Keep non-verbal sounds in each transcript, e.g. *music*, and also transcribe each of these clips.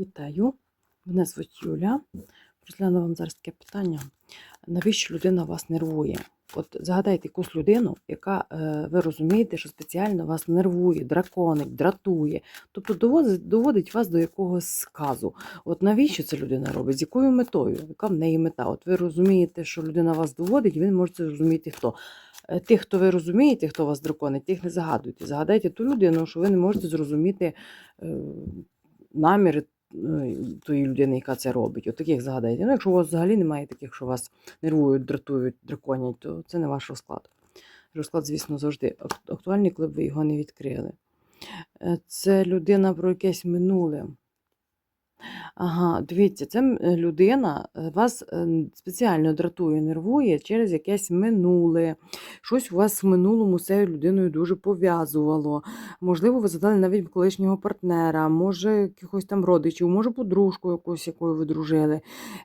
Вітаю, мене звуть Юля. Розгляну вам зараз таке питання. Навіщо людина вас нервує? От згадайте якусь людину, яка е, ви розумієте, що спеціально вас нервує, драконить, дратує, тобто доводить, доводить вас до якогось сказу. От навіщо ця людина робить? З якою метою? Яка в неї мета? От ви розумієте, що людина вас доводить, ви можете зрозуміти хто. Е, Тих, хто ви розумієте, хто вас драконить, тих не загадуйте. Загадайте ту людину, що ви не можете зрозуміти е, наміри тої людини, яка це робить. От таких загадайте. Ну, якщо у вас взагалі немає таких, що вас нервують, дратують, драконять, то це не ваш розклад. Розклад, звісно, завжди актуальний, коли б ви його не відкрили. Е, Це людина про якесь минуле. Ага, дивіться, це е, людина е, вас е, спеціально дратує, нервує через якесь минуле. Щось у вас в минулому з людиною дуже пов'язувало. Можливо, ви задали навіть колишнього партнера, може, якихось там родичів, може, подружку якусь, якою ви дружили.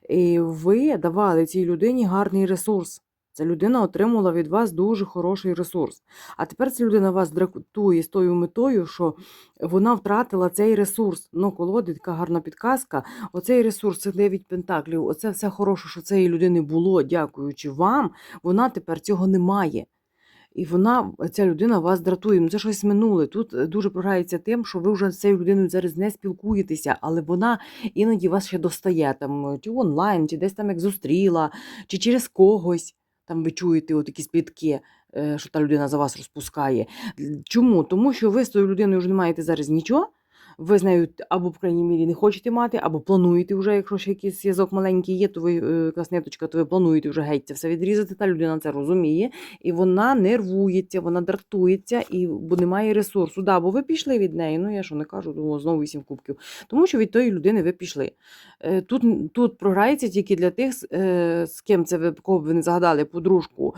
І ви давали цій людині гарний ресурс. Ця людина отримала від вас дуже хороший ресурс. А тепер ця людина вас дратує з тою метою, що вона втратила цей ресурс. Ну, колоди, така гарна підказка. Оцей ресурс, це 9 пентаклів, оце все хороше, що цієї людини було, дякуючи вам, вона тепер цього не має. І вона, ця людина вас дратує. Ну, це щось минуле. Тут е, дуже програється тим, що ви вже з цією людиною зараз не спілкуєтеся, але вона іноді вас ще достає там, чи онлайн, чи десь там як зустріла, чи через когось. Там ви чуєте от якісь плітки, е, що та людина за вас розпускає. Чому? Тому що ви з тою людиною вже не маєте зараз нічого. Ви з або, в крайній мірі, не хочете мати, або плануєте вже, якщо ще якийсь зв'язок маленький є, то ви е, якась то ви плануєте вже геть це все відрізати. Та людина це розуміє, і вона нервується, вона дратується, і бо немає ресурсу. Да, бо ви пішли від неї. Ну я що не кажу, думаю, знову вісім кубків. Тому що від тої людини ви пішли. Е, Тут, тут програється тільки для тих, з- е, ким це ви кого ви не загадали, подружку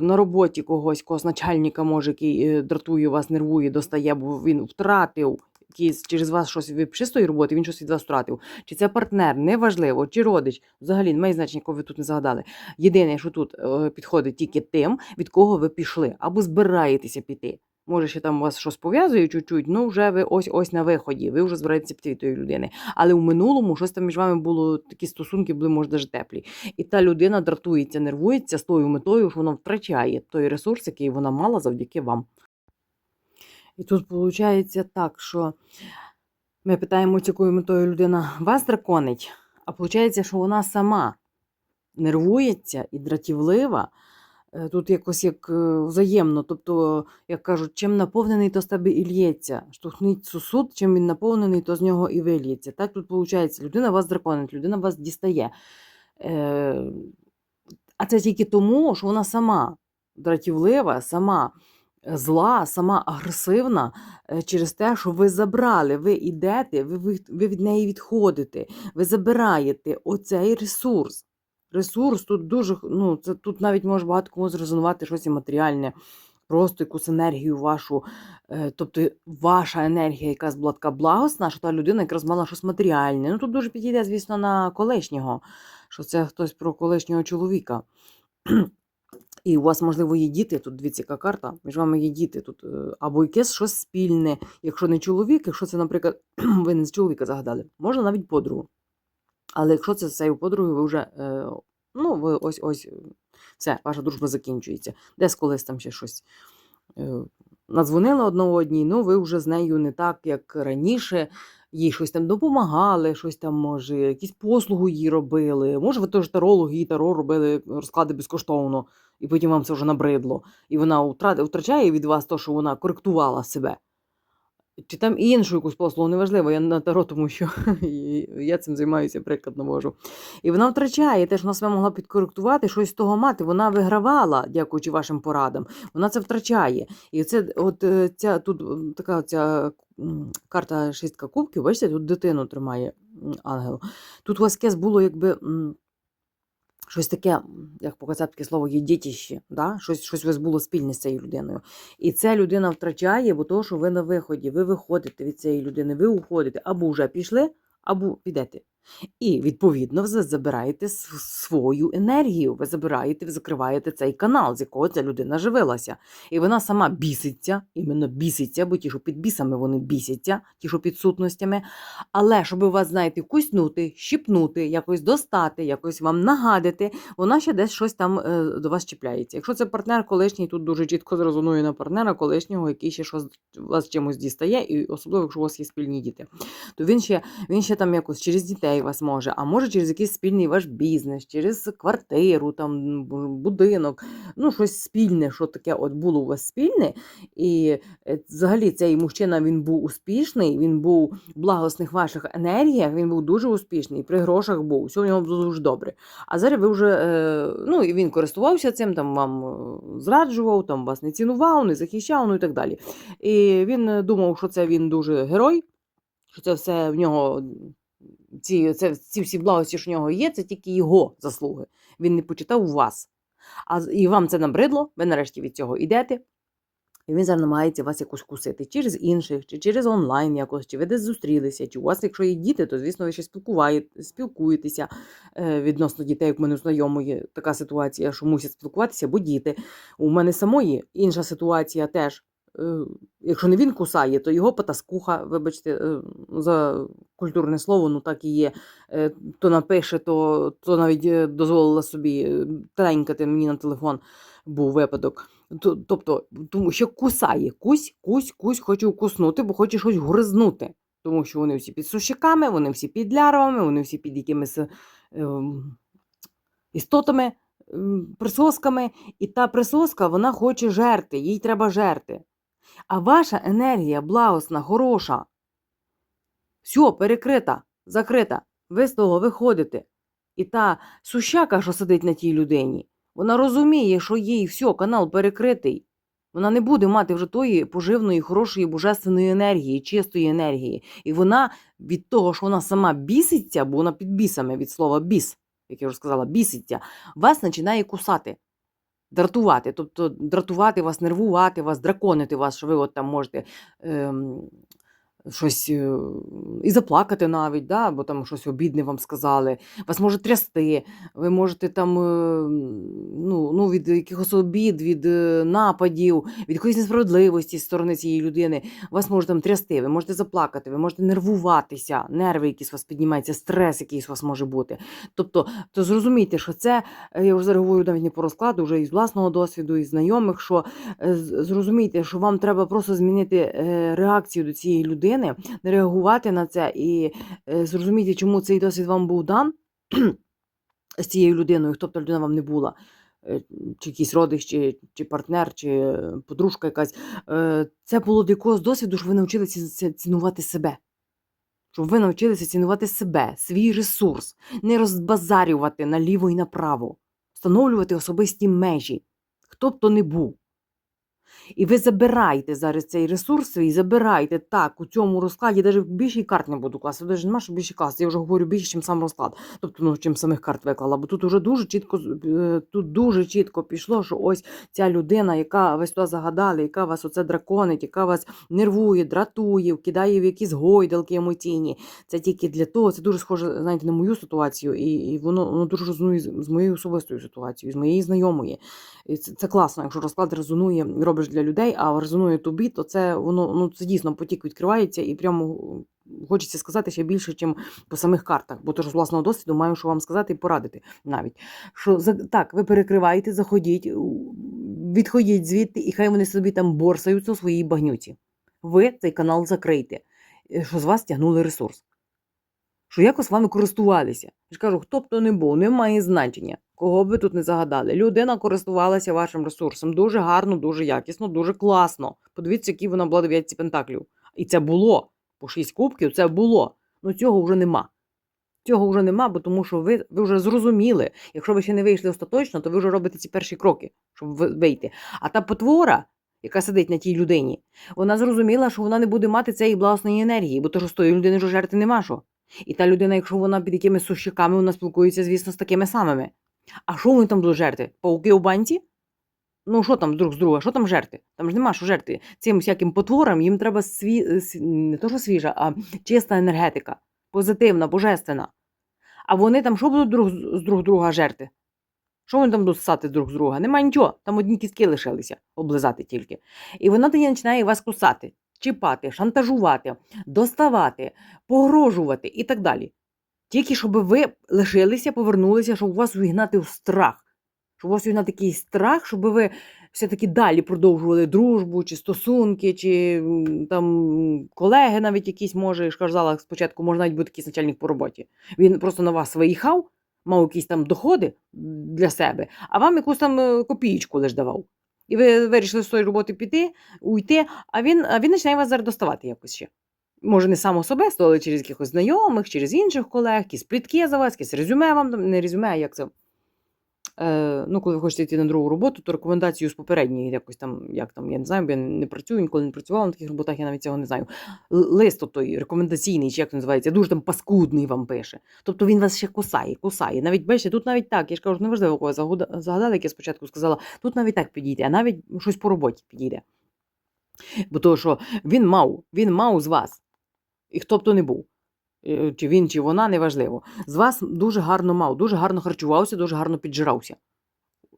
на роботі когось, когось начальника, може, який дратує вас, нервує, достає, бо він втратив. Якийсь через вас щось ви пішли з тої роботи, він щось від вас втратив. Чи це партнер, неважливо, чи родич, взагалі немає значення, кого ви тут не загадали. Єдине, що тут е, підходить тільки тим, від кого ви пішли, або збираєтеся піти. Може, ще там вас щось пов'язує чуть-чуть, ну вже ви ось ось на виході, ви вже збираєтеся піти від тої людини. Але у минулому щось там між вами було, такі стосунки були, може, навіть теплі. І та людина дратується, нервується з тою метою, що вона втрачає той ресурс, який вона мала завдяки вам. І тут виходить так, що ми питаємо, якою метою людина вас драконить, а виходить, що вона сама нервується і дратівлива. Е, Тут якось як е, взаємно, тобто, як кажуть, чим наповнений, то з тебе і лється. Штовхніть сосуд, чим він наповнений, то з нього і виліється. Так тут виходить, людина вас драконить, людина вас дістає. Е, А це тільки тому, що вона сама дратівлива, сама зла, сама агресивна е, через те, що ви забрали, ви йдете, ви, ви, від неї відходите, ви забираєте оцей ресурс. Ресурс тут дуже, ну, це тут навіть може багато кому зрезонувати щось і матеріальне, просто якусь енергію вашу. Е, тобто ваша енергія, якась була така благосна, що та людина якраз мала щось матеріальне. Ну тут дуже підійде, звісно, на колишнього, що це хтось про колишнього чоловіка. І у вас, можливо, є діти, тут дивіться, яка карта, між вами є діти тут, е, або якесь щось спільне, якщо не чоловік, якщо це, наприклад, *clears throat* ви не з чоловіка загадали, можна навіть подругу. Але якщо це з цією подругою, ви вже, е, ну, ви ось ось е, все, ваша дружба закінчується. Десь колись там ще щось надзвонили одна одній, ну ви вже з нею не так, як раніше. Їй щось там допомагали, щось там, може, якісь послугу їй робили. Може, ви теж тарологи і таро робили розклади безкоштовно, і потім вам це вже набридло. І вона втра- втрачає від вас те, що вона коректувала себе. Чи там іншу якусь послугу, неважливо, я на таро, тому що *laughs* я цим займаюся, приклад навожу. І вона втрачає те, що вона себе могла підкоректувати, щось з того мати. Вона вигравала, дякуючи вашим порадам. Вона це втрачає. І це от е, ця тут така ця карта шістка кубків, бачите, тут дитину тримає ангел. Тут у вас якесь було якби. Щось таке, як показати таке слово, є дітище, да? щось, щось у вас було спільне з цією людиною. І ця людина втрачає, бо то, що ви на виході, ви виходите від цієї людини, ви уходите, або вже пішли, або підете. І, відповідно, ви забираєте свою енергію, ви забираєте, ви закриваєте цей канал, з якого ця людина живилася. І вона сама біситься, іменно біситься, бо ті, що під бісами, вони бісяться, ті, що під сутностями. Але щоб вас, знаєте, куснути, щіпнути, якось достати, якось вам нагадити, вона ще десь щось там е, до вас чіпляється. Якщо це партнер колишній, тут дуже чітко зрезонує на партнера колишнього, який ще щось вас чимось дістає, і особливо, якщо у вас є спільні діти, то він ще, він ще там якось через дітей вас може, а може через якийсь спільний ваш бізнес, через квартиру, там будинок, ну щось спільне, що таке от було у вас спільне. І е, взагалі цей мужчина він був успішний, він був в благосних ваших енергіях, він був дуже успішний, при грошах був, все в нього було дуже добре. А зараз ви вже, е, ну і він користувався цим, там вам е, зраджував, там вас не цінував, не захищав, ну і так далі. І він думав, що це він дуже герой, що це все в нього. Ці, це, ці всі благості, що в нього є, це тільки його заслуги. Він не почитав вас. А і вам це набридло, ви нарешті від цього йдете. І він зараз намагається вас якось кусити через інших, чи через онлайн якось, чи ви десь зустрілися, чи у вас, якщо є діти, то звісно ви ще спілкуєтеся е, відносно дітей. Як в мене знайомої така ситуація, що мусять спілкуватися, бо діти. У мене самої інша ситуація теж. Е, Якщо не він кусає, то його потаскуха, вибачте, е, за культурне слово, ну так і є. Е, То напише, то, то навіть дозволила собі тренькати мені на телефон був випадок. Тобто, тому що кусає, кусь, кусь, кусь хоче укуснути, бо хоче щось гризнути. Тому що вони всі під сушиками, вони всі під лярвами, вони всі під якимись е, ем, істотами, ем, присосками. І та присоска вона хоче жерти, їй треба жерти. А ваша енергія благосна, хороша, все, перекрита, закрита. Ви з того виходите. І та сущака, що сидить на тій людині, вона розуміє, що їй все, канал перекритий. Вона не буде мати вже тої поживної, хорошої, божественної енергії, чистої енергії. І вона від того, що вона сама біситься, бо вона під бісами від слова біс, як я вже сказала, біситься, вас починає кусати, дратувати. Тобто дратувати вас, нервувати вас, драконити вас, що ви от там можете. Ем, Щось е, і заплакати навіть, да, бо там щось обідне вам сказали. Вас може трясти, ви можете там е, ну, ну, від якихось обід, від е, нападів, від якоїсь несправедливості з сторони цієї людини. Вас може там трясти, ви можете заплакати, ви можете нервуватися, нерви якісь у вас піднімаються, стрес якийсь у вас може бути. Тобто, то зрозумійте, що це, я вже говорю навіть не по розкладу, вже із власного досвіду, із знайомих, що зрозумійте, що вам треба просто змінити реакцію до цієї людини, не реагувати на це і е, зрозумійте, чому цей досвід вам був дан *clears throat* з цією людиною, хто б та людина вам не була. е, Чи якийсь родич, чи, чи партнер, чи подружка якась. Е, Це було до якогось досвіду, що ви навчилися цінувати себе. Щоб ви навчилися цінувати себе, свій ресурс, не розбазарювати наліво і направо, встановлювати особисті межі, хто б то не був. І ви забираєте зараз цей ресурс свій, забирайте так у цьому розкладі, я навіть більше карт не буду класти. Навіть нема, що більше класти. Я вже говорю більше, ніж сам розклад. Тобто, ну, чим самих карт виклала. Бо тут уже дуже чітко е, тут дуже чітко пішло, що ось ця людина, яка ви сюди загадали, яка вас оце драконить, яка вас нервує, дратує, кидає в якісь гойдалки емоційні. Це тільки для того, це дуже схоже, знаєте, на мою ситуацію, і, і воно, воно дуже резонує з моєю особистою ситуацією, з моєї знайомої. І це, це класно, якщо розклад резонує, робиш для людей, а резонує тобі, то це воно ну це дійсно потік відкривається і прямо хочеться сказати ще більше, ніж по самих картах, бо тож з власного досвіду маю що вам сказати і порадити навіть. Що так, ви перекриваєте, заходіть, відходіть звідти, і хай вони собі там борсаються у своїй багнюці. Ви цей канал закрийте, е, що з вас тягнули ресурс. Що якось вами користувалися. Я ж кажу, хто б то не був, не має значення. Кого б ви тут не загадали. Людина користувалася вашим ресурсом дуже гарно, дуже якісно, дуже класно. Подивіться, які вона була дев'ятці пентаклів. І це було. По шість кубків це було. Ну цього вже нема. Цього вже нема, бо тому що ви, ви вже зрозуміли. Якщо ви ще не вийшли остаточно, то ви вже робите ці перші кроки, щоб вийти. А та потвора, яка сидить на тій людині, вона зрозуміла, що вона не буде мати цієї власної енергії, бо то що з тої людини вже нема що. І та людина, якщо вона під якимись сущиками, вона спілкується, звісно, з такими самими. А що вони там будуть жерти? Пауки у банці? Ну, що там друг з друга, що там жерти? Там ж нема що жерти. Цим всяким потворам їм треба сві... не то, що свіжа, а чиста енергетика, позитивна, божественна. А вони там що будуть друг з друг друга жерти? Що вони там будуть ссати друг з друга? Нема нічого, там одні кістки лишилися, облизати тільки. І вона тоді починає вас кусати, чіпати, шантажувати, доставати, погрожувати і так далі. Тільки щоб ви лишилися, повернулися, щоб у вас увігнати в страх. Щоб у вас увігнати такий страх, щоб ви все-таки далі продовжували дружбу, чи стосунки, чи там колеги навіть якісь, може, ж казала, спочатку може навіть бути якийсь начальник по роботі. Він просто на вас виїхав, мав якісь там доходи для себе, а вам якусь там е, копієчку лиш давав. І ви вирішили з тої роботи піти, уйти, а він, а він починає вас зараз доставати якось ще. Може, не сам особисто, але через якихось знайомих, через інших колег, якісь плітки за вас, якесь резюме вам не резюме, як це. Е, ну, коли ви хочете йти на другу роботу, то рекомендацію з попередньої якось там, як там, я не знаю, я не працюю, ніколи не працювала на таких роботах, я навіть цього не знаю. Лист той рекомендаційний, чи як він називається, дуже там паскудний вам пише. Тобто він вас ще кусає, кусає. Навіть бачите, тут навіть так, я ж кажу, неважливо, кого загадали, як я спочатку сказала, тут навіть так підійде, а навіть щось по роботі підійде. Бо того, що він мав, він мав з вас. І хто б то не був. Е, Чи він, чи вона, неважливо. З вас дуже гарно мав, дуже гарно харчувався, дуже гарно піджирався.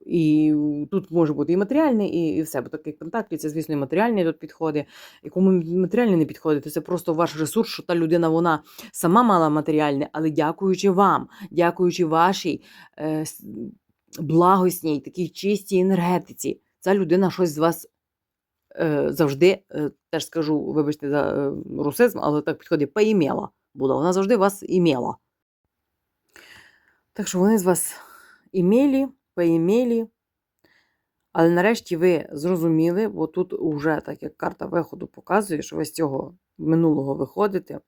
І тут може бути і матеріальне, і, і все. Бо таких контактів це, звісно, і матеріальні тут підходи. І кому матеріальне не підходить, то це просто ваш ресурс, що та людина вона сама мала матеріальне, але дякуючи вам, дякуючи вашій е, благосній, такій чистій енергетиці, ця людина щось з вас завжди, е, теж скажу, вибачте за е, русизм, але так підходить, поімела була. Вона завжди вас імела. Так що вони з вас імілі, поімели. Але нарешті ви зрозуміли, бо тут вже так як карта виходу показує, що ви з цього минулого виходите.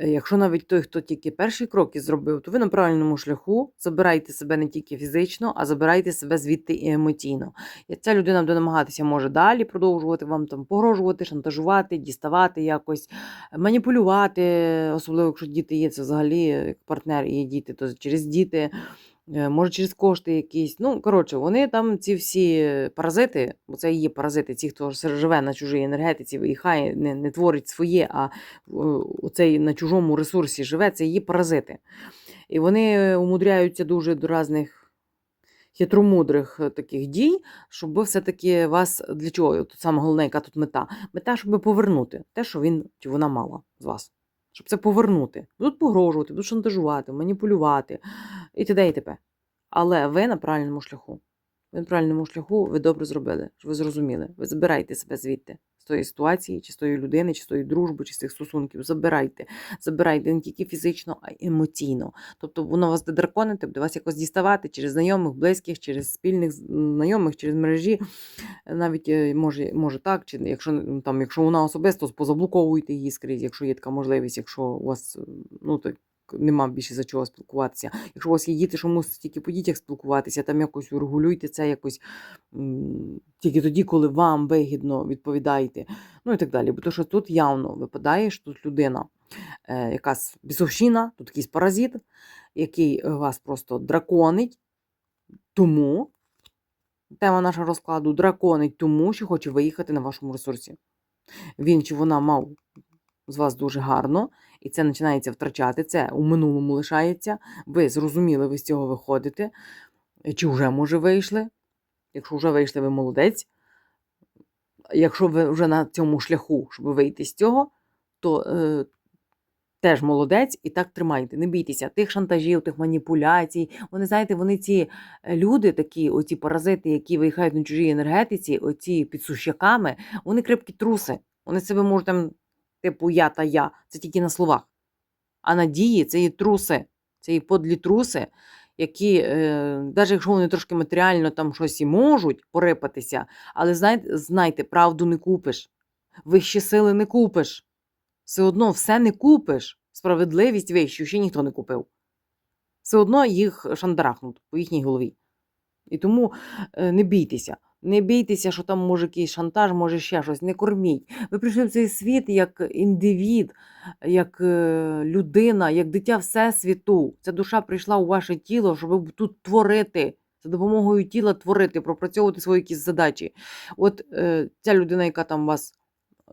Е, Якщо навіть той, хто тільки перший крок і зробив, то ви на правильному шляху забирайте себе не тільки фізично, а забирайте себе звідти і емоційно. І ця людина буде намагатися може далі продовжувати вам там погрожувати, шантажувати, діставати якось, маніпулювати, особливо якщо діти є, це взагалі як партнер і є діти, то через діти. Е, Може, через кошти якісь. Ну, коротше, вони там, ці всі паразити, бо це і є паразити, ці, хто живе на чужій енергетиці, виїхає, не, не творить своє, а е, оцей на чужому ресурсі живе, це є паразити. І вони умудряються дуже до різних хитромудрих е, таких дій, щоб все-таки вас для чого? От саме головне, яка тут мета? Мета, щоб повернути те, що він чи вона мала з вас. Щоб це повернути. Будуть погрожувати, будуть шантажувати, маніпулювати і т.д. і т.п. Але ви на правильному шляху. Ви на правильному шляху, ви добре зробили, що ви зрозуміли. Ви забирайте себе звідти, тої ситуації, чи з тої людини, чи з тої дружби, чи з тих стосунків. Забирайте. Забирайте не тільки фізично, а й емоційно. Тобто воно вас буде драконити, буде вас якось діставати через знайомих, близьких, через спільних знайомих, через мережі. Навіть е, може, може так, чи якщо ну, там, якщо вона особисто позаблоковуйте її скрізь, якщо є така можливість, якщо у вас ну так. Нема більше за чого спілкуватися. Якщо у вас є діти, що мусите тільки по дітях спілкуватися, там якось урегулюйте це якось тільки тоді, коли вам вигідно відповідаєте. Ну і так далі. Бо то, що тут явно випадає, що тут людина, е, якась бісовщина, тут якийсь паразит, який вас просто драконить, тому тема нашого розкладу драконить тому, що хоче виїхати на вашому ресурсі. Він чи вона мав з вас дуже гарно, і це починається втрачати, це у минулому лишається. Ви зрозуміли, ви з цього виходите. Чи вже, може, вийшли? Якщо вже вийшли, ви молодець. Якщо ви вже на цьому шляху, щоб вийти з цього, то е, теж молодець і так тримайте. Не бійтеся тих шантажів, тих маніпуляцій. Вони, знаєте, вони ці е, люди, такі, оці паразити, які виїхають на чужій енергетиці, оці під сущаками, вони крепкі труси. Вони себе можуть там, типу, я та я. Це тільки на словах. А на дії це є труси, це є подлі труси, які, е, навіть якщо вони трошки матеріально там щось і можуть порипатися, але знайте, знайте, правду не купиш, вищі сили не купиш. Все одно все не купиш. Справедливість вищу ще ніхто не купив. Все одно їх шандарахнуть по їхній голові. І тому е, не бійтеся. Не бійтеся, що там може якийсь шантаж, може ще щось. Не корміть. Ви прийшли в цей світ як індивід, як е, людина, як дитя Всесвіту. Ця душа прийшла у ваше тіло, щоб тут творити, за допомогою тіла творити, пропрацьовувати свої якісь задачі. От е, ця людина, яка там вас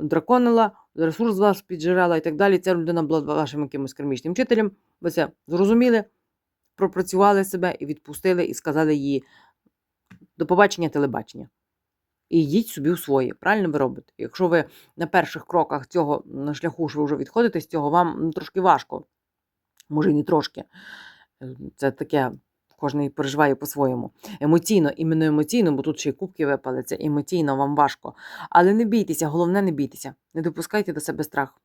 драконила, ресурс вас піджирала і так далі, ця людина була вашим якимось кармічним вчителем. Ви це зрозуміли, пропрацювали себе і відпустили, і сказали їй до побачення телебачення. І йдіть собі у своє. Правильно ви робите? Якщо ви на перших кроках цього на шляху, що ви вже відходите з цього, вам ну, трошки важко. Може, і не трошки. Е, Це таке, кожен переживає по-своєму. Емоційно, іменно емоційно, бо тут ще й кубки випали, це емоційно вам важко. Але не бійтеся, головне не бійтеся. Не допускайте до себе страх.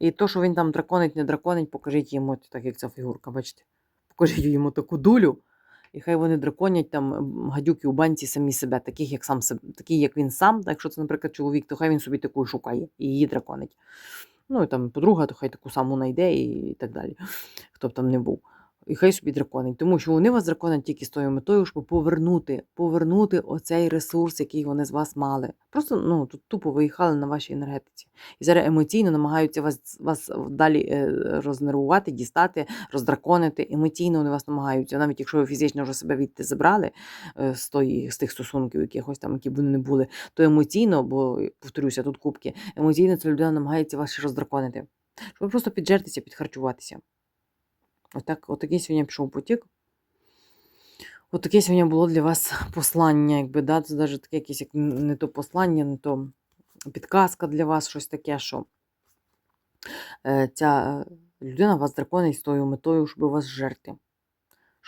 І то, що він там драконить, не драконить, покажіть йому, так як ця фігурка, бачите? Покажіть йому таку дулю, і хай вони драконять там гадюки у банці самі себе, таких, як сам себе, такі, як він сам. Так, якщо це, наприклад, чоловік, то хай він собі таку шукає і її драконить. Ну і там подруга, то хай таку саму знайде і так далі. Хто б там не був. І хай собі драконить, тому що вони вас драконять тільки з тою метою, щоб повернути, повернути оцей ресурс, який вони з вас мали. Просто ну тут тупо виїхали на вашій енергетиці. І зараз емоційно намагаються вас, вас далі е, рознервувати, дістати, роздраконити. Емоційно вони вас намагаються, навіть якщо ви фізично вже себе відти забрали е, з, тої, з тих стосунків, якихось там, які б вони не були, то емоційно, бо повторюся, тут кубки, емоційно ця людина намагається вас роздраконити. Щоб просто піджертися, підхарчуватися. Отак, отакий сьогодні пішов потік. Отаке сьогодні було для вас *laughs* послання, якби да, це навіть таке якесь як не то послання, не то підказка для вас, щось таке, що е, ця людина вас драконить з тою метою, щоб вас жерти.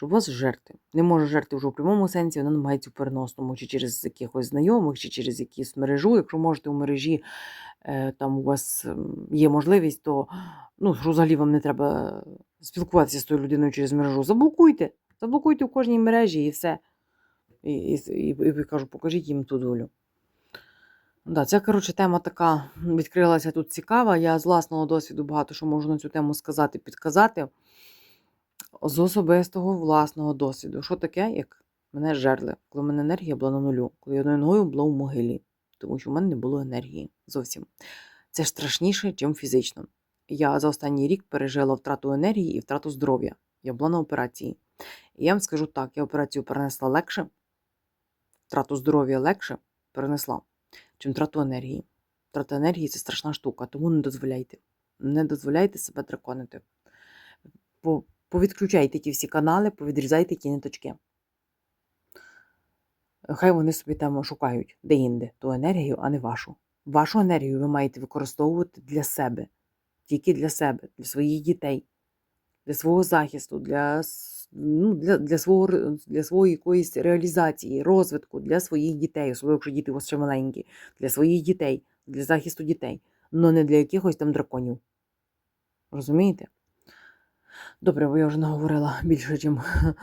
Щоб вас жерти. Не може жерти вже у прямому сенсі, вона намагається в переносному, чи через якихось знайомих, чи через якусь мережу. Якщо можете у мережі, е, там у вас ем, є можливість, то ну, взагалі вам не треба спілкуватися з тою людиною через мережу. Заблокуйте. Заблокуйте у кожній мережі і все. І, і, і, і кажу, покажіть їм ту долю. Да, ця, коротше, тема така відкрилася тут цікава. Я з власного досвіду багато що можу на цю тему сказати, підказати. З особистого власного досвіду. Що таке, як мене жерли, коли в мене енергія була на нулю, коли я одною ногою була у могилі, тому що в мене не було енергії зовсім. Це ж страшніше, ніж фізично. Я за останній рік пережила втрату енергії і втрату здоров'я. Я була на операції. І я вам скажу так: я операцію перенесла легше, втрату здоров'я легше перенесла, чим втрату енергії. Втрата енергії це страшна штука, тому не дозволяйте. Не дозволяйте себе драконити. Повідключайте ті всі канали, повідрізайте ті ниточки. Хай вони собі там шукають де-інде ту енергію, а не вашу. Вашу енергію ви маєте використовувати для себе, тільки для себе, для своїх дітей, для свого захисту, для, ну, для, для, свого, для своєї якоїсь реалізації, розвитку, для своїх дітей, особливо якщо діти у вас ще маленькі, для своїх дітей, для захисту дітей, але не для якихось там драконів. Розумієте? Добре, бо я вже наговорила більше, чим е,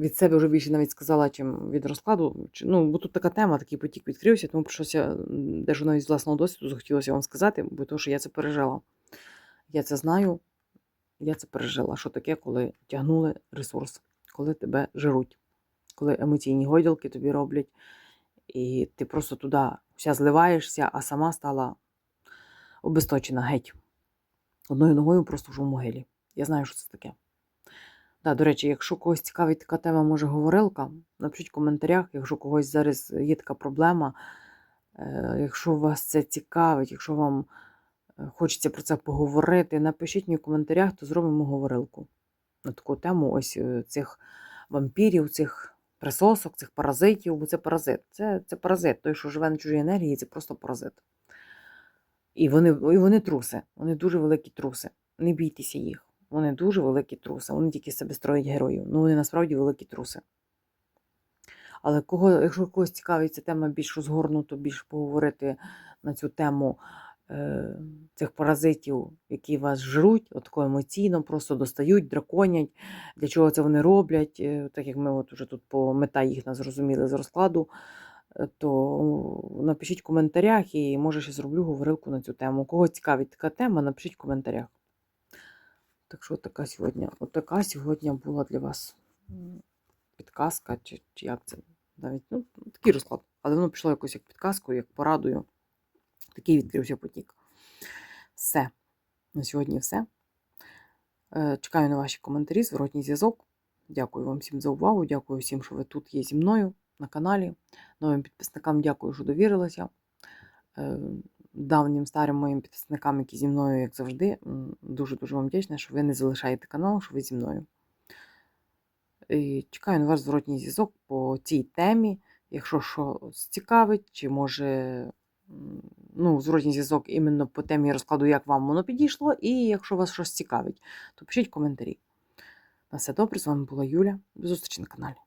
від себе вже більше навіть сказала, чим від розкладу. Ну, бо тут така тема, такий потік відкрився, тому прийшлося м, дещо навіть з власного досвіду захотілося вам сказати, бо то, що я це пережила. Я це знаю, я це пережила. Що таке, коли тягнули ресурс, коли тебе жируть, коли емоційні гойдалки тобі роблять, і ти просто туди вся зливаєшся, а сама стала обесточена геть. Одною ногою просто вже в могилі. Я знаю, що це таке. Да, до речі, якщо когось цікавить така тема, може говорилка, напишіть в коментарях, якщо когось зараз є така проблема, е, якщо вас це цікавить, якщо вам е, хочеться про це поговорити, напишіть мені в коментарях, то зробимо говорилку на таку тему ось е, цих вампірів, цих присосок, цих паразитів, бо це паразит. Це, це паразит. Той, що живе на чужій енергії, це просто паразит. І вони, і вони труси, вони дуже великі труси. Не бійтеся їх. Вони дуже великі труси. Вони тільки себе строять героїв. Ну, вони насправді великі труси. Але кого, якщо когось цікавить ця тема більш розгорнуто, більш поговорити на цю тему е, цих паразитів, які вас жруть, отако емоційно, просто достають, драконять, для чого це вони роблять, е, так як ми от уже тут по мета їх не зрозуміли з розкладу, е, то напишіть в коментарях і може ще зроблю говорилку на цю тему. Кого цікавить така тема, напишіть в коментарях. Так що така сьогодні, от така сьогодні була для вас підказка, чи, чи як це навіть, ну, такий розклад. Але воно пішло якось як підказку, як порадою. Такий відкрився потік. Все. На сьогодні все. Е, Чекаю на ваші коментарі, зворотній зв'язок. Дякую вам всім за увагу. Дякую всім, що ви тут є зі мною на каналі. Новим підписникам дякую, що довірилися. Давнім старим моїм підписникам, які зі мною, як завжди, дуже-дуже вам вдячна, що ви не залишаєте канал, що ви зі мною. І чекаю на ваш зворотній зв'язок по цій темі. Якщо що цікавить, чи може ну, зворотній зв'язок іменно по темі розкладу, як вам воно підійшло, і якщо вас щось цікавить, то пишіть коментарі. На все добре, з вами була Юля. До зустрічі на каналі.